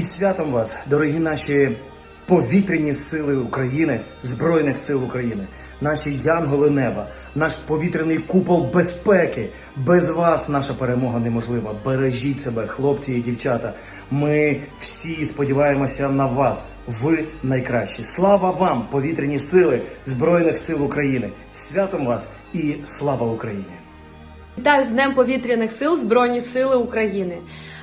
І святом вас, дорогі наші повітряні сили України, Збройних сил України, наші янголи неба, наш повітряний купол безпеки. Без вас наша перемога неможлива. Бережіть себе, хлопці і дівчата. Ми всі сподіваємося на вас. Ви найкращі. Слава вам, повітряні сили Збройних сил України! Святом вас і слава Україні! Вітаю з Днем повітряних сил Збройні Сили України.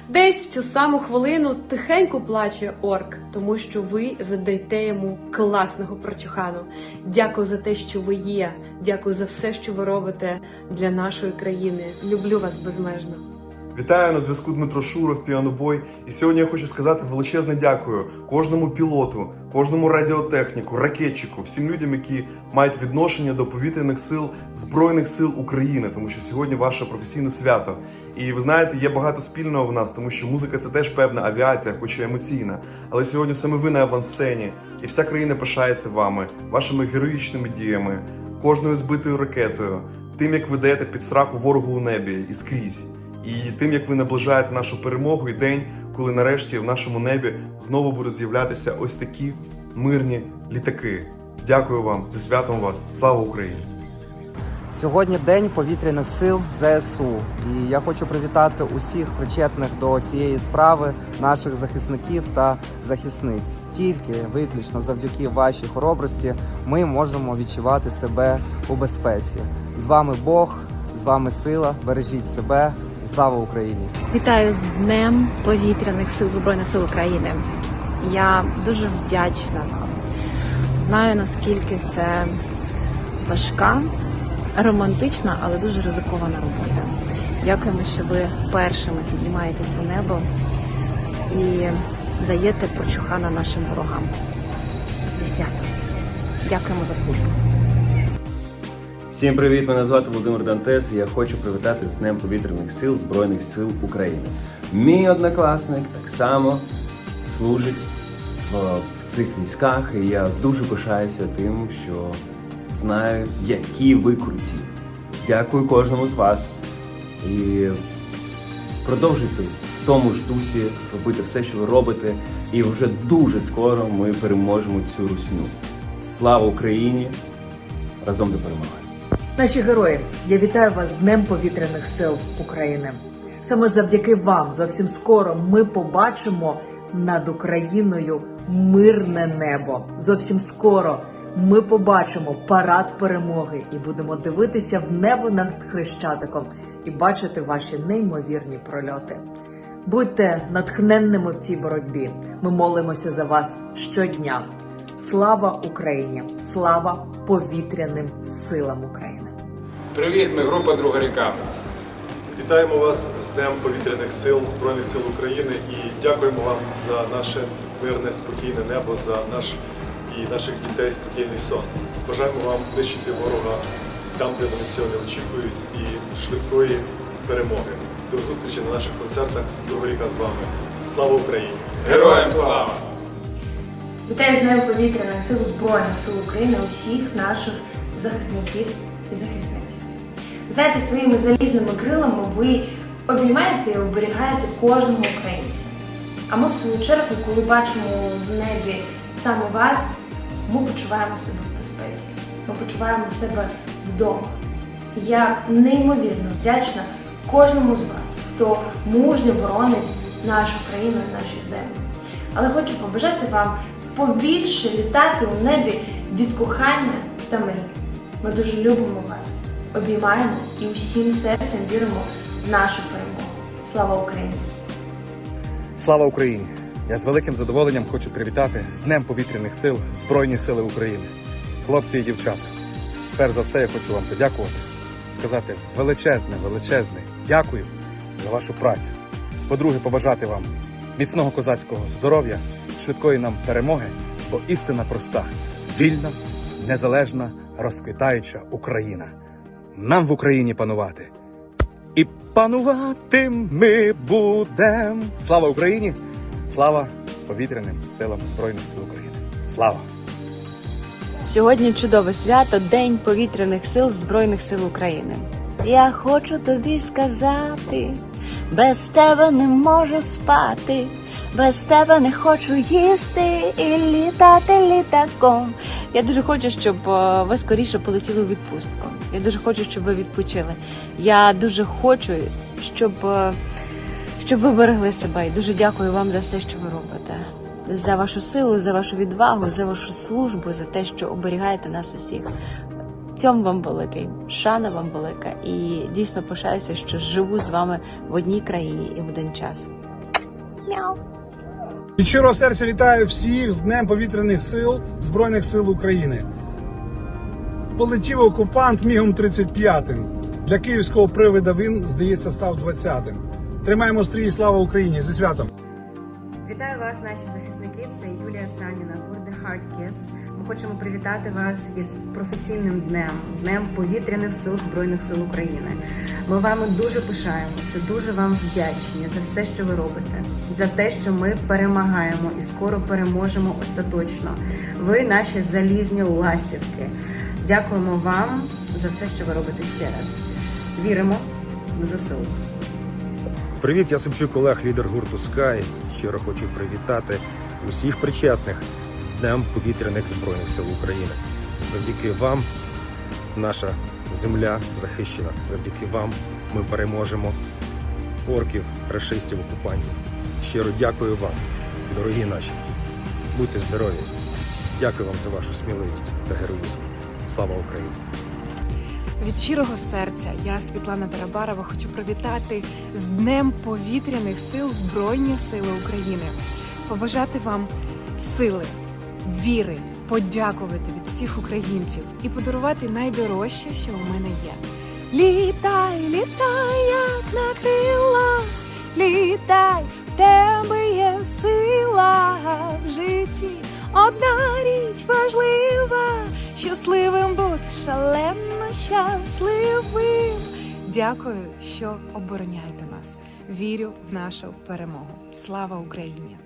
Десь в цю саму хвилину тихенько плаче орк, тому що ви задаєте йому класного прочухану. Дякую за те, що ви є. Дякую за все, що ви робите для нашої країни. Люблю вас безмежно. Вітаю на зв'язку Дмитро Шуров, піанобой. І сьогодні я хочу сказати величезне дякую кожному пілоту, кожному радіотехніку, ракетчику, всім людям, які мають відношення до повітряних сил Збройних сил України, тому що сьогодні ваше професійне свято. І ви знаєте, є багато спільного в нас, тому що музика це теж певна авіація, хоч і емоційна. Але сьогодні саме ви на авансцені, і вся країна пишається вами, вашими героїчними діями, кожною збитою ракетою, тим, як ви даєте під сраку ворогу у небі і скрізь і тим, як ви наближаєте нашу перемогу і день, коли нарешті в нашому небі знову будуть з'являтися ось такі мирні літаки. Дякую вам зі святом вас! Слава Україні! Сьогодні день повітряних сил ЗСУ, і я хочу привітати усіх причетних до цієї справи, наших захисників та захисниць. Тільки виключно завдяки вашій хоробрості ми можемо відчувати себе у безпеці. З вами Бог, з вами сила. Бережіть себе слава Україні! Вітаю з Днем повітряних сил Збройних сил України. Я дуже вдячна вам. Знаю наскільки це важка, романтична, але дуже ризикована робота. Дякуємо, що ви першими піднімаєтесь у небо і даєте прочухана нашим ворогам. Зі святом. Дякуємо за службу. Всім привіт! Мене звати Володимир Дантес. і Я хочу привітати з Днем повітряних сил Збройних сил України. Мій однокласник так само служить в, цих військах, і я дуже пишаюся тим, що знаю, які ви круті. Дякую кожному з вас і продовжуйте в тому ж дусі робити все, що ви робите, і вже дуже скоро ми переможемо цю русню. Слава Україні! Разом до перемоги! Наші герої, я вітаю вас з Днем повітряних сил України. Саме завдяки вам зовсім скоро ми побачимо над Україною мирне небо. Зовсім скоро ми побачимо парад перемоги і будемо дивитися в небо над хрещатиком і бачити ваші неймовірні прольоти. Будьте натхненними в цій боротьбі. Ми молимося за вас щодня. Слава Україні! Слава повітряним силам України! Привіт, ми група Друга ріка. Вітаємо вас з Днем повітряних сил Збройних сил України і дякуємо вам за наше мирне, спокійне небо, за наш і наших дітей спокійний сон. Бажаємо вам нищити ворога там, де вони цього не очікують, і швидкої перемоги. До зустрічі на наших концертах. Друга ріка з вами. Слава Україні! Героям слава! Вітаю з Днем повітряних сил Збройних сил України усіх наших захисників і захисниць. Знаєте, своїми залізними крилами ви обіймаєте і оберігаєте кожного українця. А ми, в свою чергу, коли бачимо в небі саме вас, ми почуваємо себе в безпеці. Ми почуваємо себе вдома. Я неймовірно вдячна кожному з вас, хто мужньо боронить нашу країну і наші землі. Але хочу побажати вам побільше літати у небі від кохання та мрій. Ми дуже любимо вас, обіймаємо і усім серцем віримо в нашу перемогу. Слава Україні! Слава Україні! Я з великим задоволенням хочу привітати з Днем повітряних сил Збройні Сили України, хлопці і дівчата. Перш за все, я хочу вам подякувати, сказати величезне, величезне дякую за вашу працю. По-друге, побажати вам міцного козацького здоров'я, швидкої нам перемоги, бо істина проста, вільна, незалежна, розквітаюча Україна. Нам в Україні панувати. І панувати ми будем. Слава Україні! Слава повітряним силам Збройних сил України! Слава! Сьогодні чудове свято День повітряних сил Збройних сил України. Я хочу тобі сказати, без тебе не можу спати, Без тебе не хочу їсти і літати літаком. Я дуже хочу, щоб е, ви скоріше полетіли у відпустку. Я дуже хочу, щоб ви відпочили. Я дуже хочу, щоб, е, щоб ви берегли себе. І дуже дякую вам за все, що ви робите. За вашу силу, за вашу відвагу, за вашу службу, за те, що оберігаєте нас усіх. Цьому вам великий, шана вам велика, і дійсно пишаюся, що живу з вами в одній країні і в один час. Мяу. Від щирого серця вітаю всіх з Днем повітряних сил Збройних сил України. Полетів окупант мігом 35-м. Для київського привида він, здається, став 20-м. Тримаємо стрій, слава Україні! Зі святом! Вітаю вас, наші захисники. Це Юлія Саніна, The Hard Kiss. Ми хочемо привітати вас із професійним днем, днем повітряних сил Збройних сил України. Ми вами дуже пишаємося, дуже вам вдячні за все, що ви робите, за те, що ми перемагаємо і скоро переможемо остаточно. Ви наші залізні ластівки. Дякуємо вам за все, що ви робите ще раз. Віримо в ЗСУ. Привіт, я Собчук Олег, лідер гурту Sky. Щиро хочу привітати усіх причетних з Днем повітряних збройних сил України. Завдяки вам наша земля захищена. Завдяки вам ми переможемо орків, рашистів, окупантів. Щиро дякую вам, дорогі наші. Будьте здорові. Дякую вам за вашу сміливість та героїзм. Слава Україні! Від щирого серця я, Світлана Тарабарова, хочу привітати з Днем повітряних сил Збройні Сили України, побажати вам сили, віри, подякувати від всіх українців і подарувати найдорожче, що у мене є. Літай, літай, Дякую, що обороняєте нас. Вірю в нашу перемогу. Слава Україні!